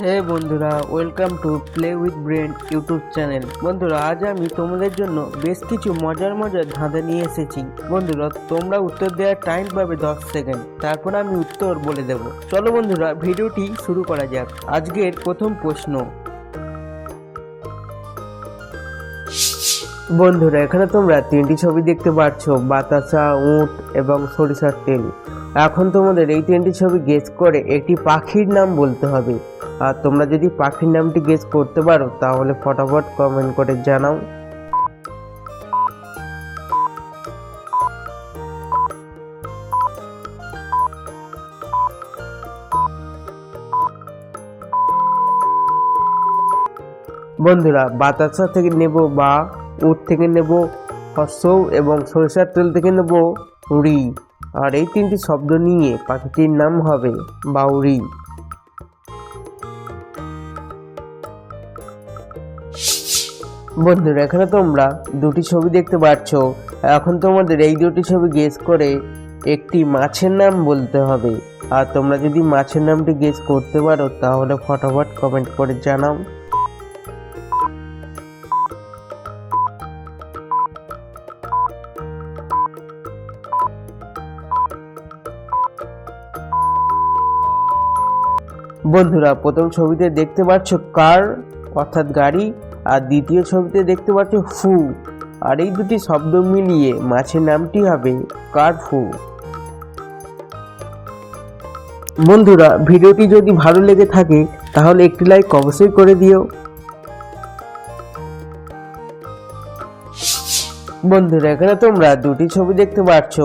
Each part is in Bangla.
হে বন্ধুরা welcome to play with brain YouTube channel বন্ধুরা, আজ আমি তোমাদের জন্য বেশ কিছু মজার মজার ধাঁধা নিয়ে এসেছি। বন্ধুরা, তোমরা উত্তর দেওয়ার টাইম পাবে দশ সেকেন্ড তারপর আমি উত্তর বলে দেব। চলো বন্ধুরা, ভিডিওটি শুরু করা যাক। আজকের প্রথম প্রশ্ন। বন্ধুরা, এখানে তোমরা তিনটি ছবি দেখতে পাচ্ছ বাতাসা, উট এবং সরিষার তেল। এখন তোমাদের এই তিনটি ছবি গেস করে একটি পাখির নাম বলতে হবে। আর তোমরা যদি পাখির নামটি গেস করতে পারো, তাহলে ফটাফট কমেন্ট করে জানাও। বন্ধুরা, বাতাসা থেকে নেব বা উট থেকে নেব হর্ষৌ এবং সরিষার তেল থেকে নেব রি আর এই তিনটি শব্দ নিয়ে পাখিটির নাম হবে বাউরি বন্ধুরা, এখানে তোমরা দুটি ছবি দেখতে পাচ্ছ। এখন তোমাদের এই দুটি ছবি গেস করে একটি মাছের নাম বলতে হবে। আর তোমরা যদি মাছের নামটি গেস করতে পারো, তাহলে ফটাফট কমেন্ট করে জানাও। বন্ধুরা, প্রথম ছবিতে দেখতে পাচ্ছ কার, অর্থাৎ গাড়ি। আর দ্বিতীয় ছবিতে দেখতে পাচ্ছ ফু। আর এই দুটি শব্দ মিলিয়ে মাছের নামটি হবে কারফু। বন্ধুরা, ভিডিওটি যদি ভালো লেগে থাকে, তাহলে একটি লাইক অবশ্যই করে দিও। বন্ধুরা, এখানে তোমরা দুটি ছবি দেখতে পাচ্ছ।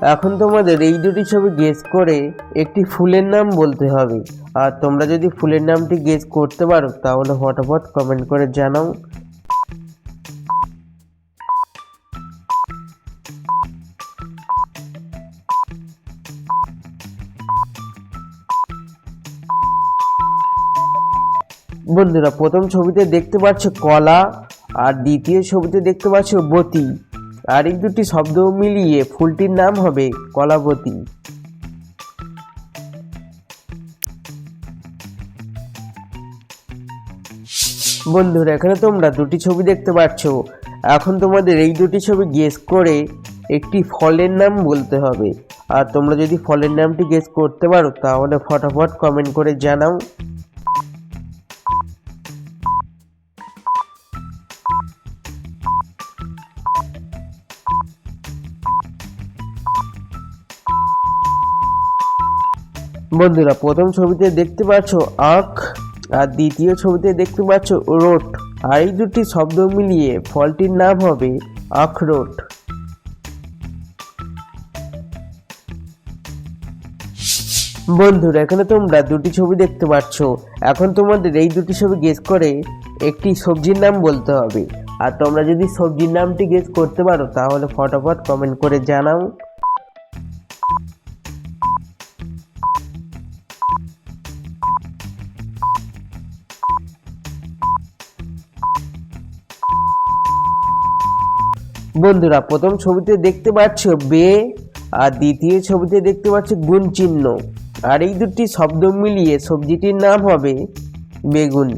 এখন তোমাদের এই দুটি ছবি গেস করে একটি ফুলের নাম বলতে হবে। আর তোমরা যদি ফুলের নামটি গেস করতে পারো, তাহলে ফটাফট কমেন্ট করে জানাও। বন্ধুরা, প্রথম ছবিতে দেখতে পাচ্ছ কলা, আর দ্বিতীয় ছবিতে দেখতে পাচ্ছ বতী আর এই দুটি শব্দ মিলিয়ে ফুলটির নাম হবে কলাবতী বন্ধুরা, এখানে তোমরা দুটি ছবি দেখতে পাচ্ছ। এখন তোমাদের এই দুটি ছবি গেস করে একটি ফলের নাম বলতে হবে। আর তোমরা যদি ফলের নামটি গেস করতে পারো, তাহলে ফটাফট কমেন্ট করে জানাও। বন্ধুরা, প্রথম ছবিতে দেখতে পাচ্ছ আখ, আর দ্বিতীয় ছবিতে দেখতে পাচ্ছ রোট। আর এই দুটি শব্দ মিলিয়ে ফলটির নাম হবে আখরোট বন্ধুরা, এখানে তোমরা দুটি ছবি দেখতে পাচ্ছ। এখন তোমাদের এই দুটি ছবি গেস করে একটি সবজির নাম বলতে হবে। আর তোমরা যদি সবজির নামটি গেস করতে পারো, তাহলে ফটাফট কমেন্ট করে জানাও। বন্ধুরা, প্রথম ছবিতে দেখতে পাচ্ছ বে, আর দ্বিতীয় ছবিতে দেখতে পাচ্ছ গুণ চিহ্ন। আর এই দুটি শব্দ মিলিয়ে সবজিটির নাম হবে বেগুন।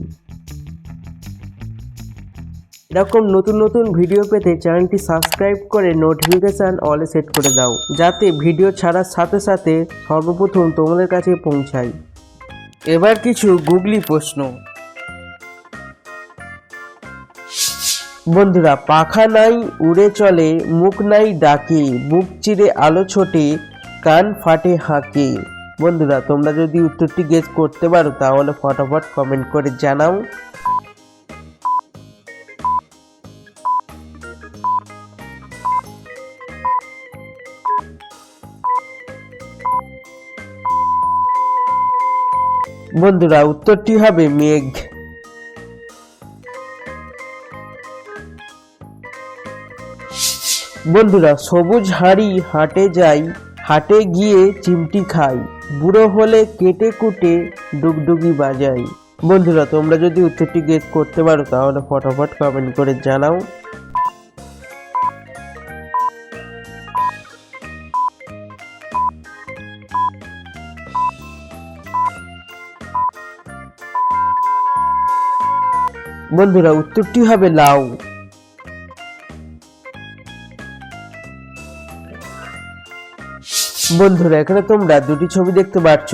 এরকম নতুন নতুন ভিডিও পেতে চ্যানেলটি সাবস্ক্রাইব করে নোটিফিকেশান অলে সেট করে দাও, যাতে ভিডিও ছাড়ার সাথে সাথে সর্বপ্রথম তোমাদের কাছে পৌঁছায়। এবার কিছু গুগলি প্রশ্ন। বন্ধুরা, পাখা নাই, উড়ে চলে, মুখ নাই ডাকে বুক চিরে আলো ছোটে, কান ফাটে হাঁকে। বন্ধুরা, তোমরা যদি উত্তরটি গেস করতে পারো, তাহলে ফটাফট কমেন্ট করে জানাও। বন্ধুরা, উত্তরটি হবে মেঘ। বন্ধুরা, সবুজ হাঁড়ি হাটে যাই, হাটে গিয়ে চিমটি খাই, বুড়ো হলে কেটে কুটে ডুগডুগি বাজাই। বন্ধুরা, তোমরা যদি উত্তরটি গেস করতে পারো, তাহলে ফটাফট কমেন্ট করে জানাও। বন্ধুরা, উত্তরটি হবে লাউ। বন্ধুরা, এখানে তোমরা দুটি ছবি দেখতে পাচ্ছ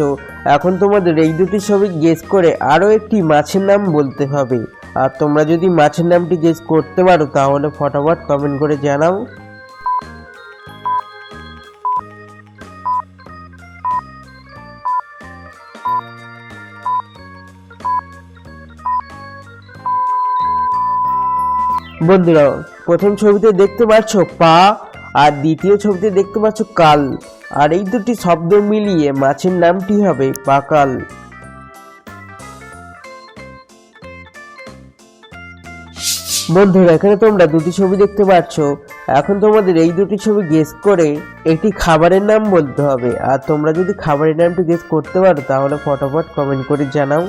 এখন তোমাদের এই দুটি ছবি গেস করে আরও একটি মাছের নাম বলতে হবে। আর তোমরা যদি মাছের নামটি গেস করতে পারো, তাহলে ফটাফট কমেন্ট করে জানাও। বন্ধুরা, প্রথম ছবিতে দেখতে পাচ্ছ পা, আর দ্বিতীয় ছবিতে দেখতে পাচ্ছ কাল। আর এই দুটি শব্দ মিলিয়ে মাছের নামটি হবে পাকাল বন্ধুরা, এখানে তোমরা দুটি ছবি দেখতে পাচ্ছ। এখন তোমাদের এই দুটি ছবি গেস করে একটি খাবারের নাম বলতে হবে। আর তোমরা যদি খাবারের নামটি গেস করতে পারো, তাহলে ফটোফট কমেন্ট করে জানাও।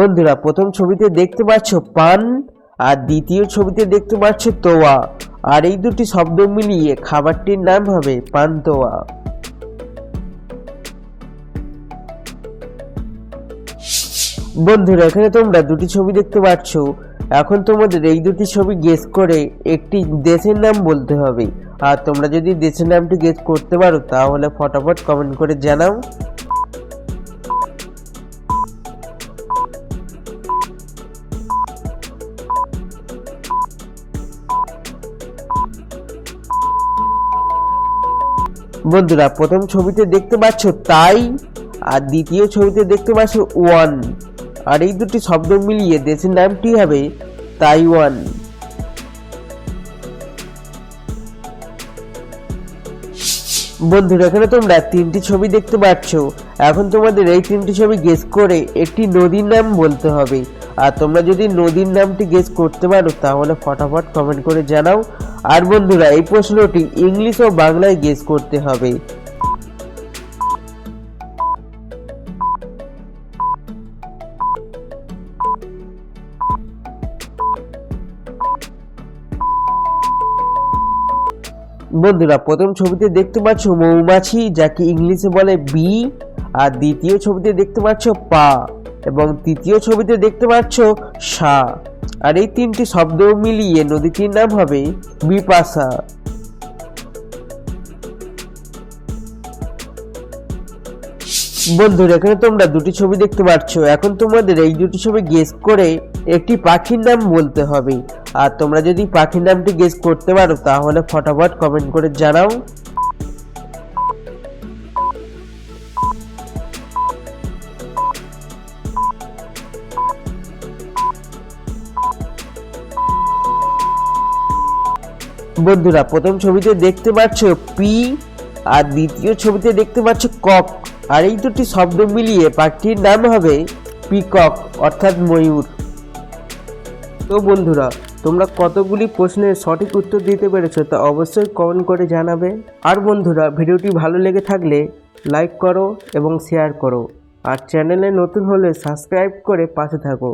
বন্ধুরা, প্রথম ছবিতে দেখতে পাচ্ছ পান, আর দ্বিতীয় ছবিতে দেখতে পাচ্ছ তোয়া। আর এই দুটি শব্দ মিলিয়ে খাবারটির নাম হবে পান্তোয়া বন্ধুরা, এখানে তোমরা দুটি ছবি দেখতে পাচ্ছ। এখন তোমাদের এই দুটি ছবি গেস করে একটি দেশের নাম বলতে হবে। আর তোমরা যদি দেশের নামটি গেস করতে পারো, তাহলে ফটাফট কমেন্ট করে জানাও। বন্ধুরা, প্রথম ছবিতে দেখতে পাচ্ছ তাই, আর দ্বিতীয় ছবিতে দেখতে পাচ্ছ ওয়ান। আর এই দুটি শব্দ মিলিয়ে দেশের নামটি হবে? তাইওয়ান। বন্ধুরা, এখানে তোমরা তিনটি ছবি দেখতে পাচ্ছ। এখন তোমাদের এই তিনটি ছবি গেস করে একটি নদীর নাম বলতে হবে। আর তোমরা যদি নদীর নামটি গেস করতে পারো, তাহলে ফটাফট কমেন্ট করে জানাও। আর বন্ধুরা, এই প্রশ্নটি ইংলিশ ও বাংলায় গেস করতে হবে। বন্ধুরা, প্রথম ছবিতে দেখতে পাচ্ছ মৌমাছি, যাকে ইংলিশে বলে বি আর দ্বিতীয় ছবিতে দেখতে পাচ্ছ পা। এবং তৃতীয় ছবিতে দেখতে পাচ্ছ সা। আর এই তিনটি শব্দ মিলিয়ে নদীটির নাম হবে বিপাশা। বন্ধুরা, এখানে তোমরা দুটি ছবি দেখতে পাচ্ছ। এখন তোমাদের এই দুটি ছবি গেস করে একটি পাখির নাম বলতে হবে। আর তোমরা যদি পাখির নামটি গেস করতে পারো, তাহলে ফটাফট কমেন্ট করে জানাও। বন্ধুরা, প্রথম ছবিতে দেখতে পাচ্ছ পি আর দ্বিতীয় ছবিতে দেখতে পাচ্ছ কক। আর এই দুটি শব্দ মিলিয়ে পাখির নাম হবে পিকক, অর্থাৎ ময়ূর। তো বন্ধুরা, তোমরা কতগুলি প্রশ্নের সঠিক উত্তর দিতে পেরেছ তা অবশ্যই কমেন্ট করে জানাবে। আর বন্ধুরা, ভিডিওটি ভালো লেগে থাকলে লাইক করো এবং শেয়ার করো। আর চ্যানেলে নতুন হলে সাবস্ক্রাইব করে পাশে থাকো।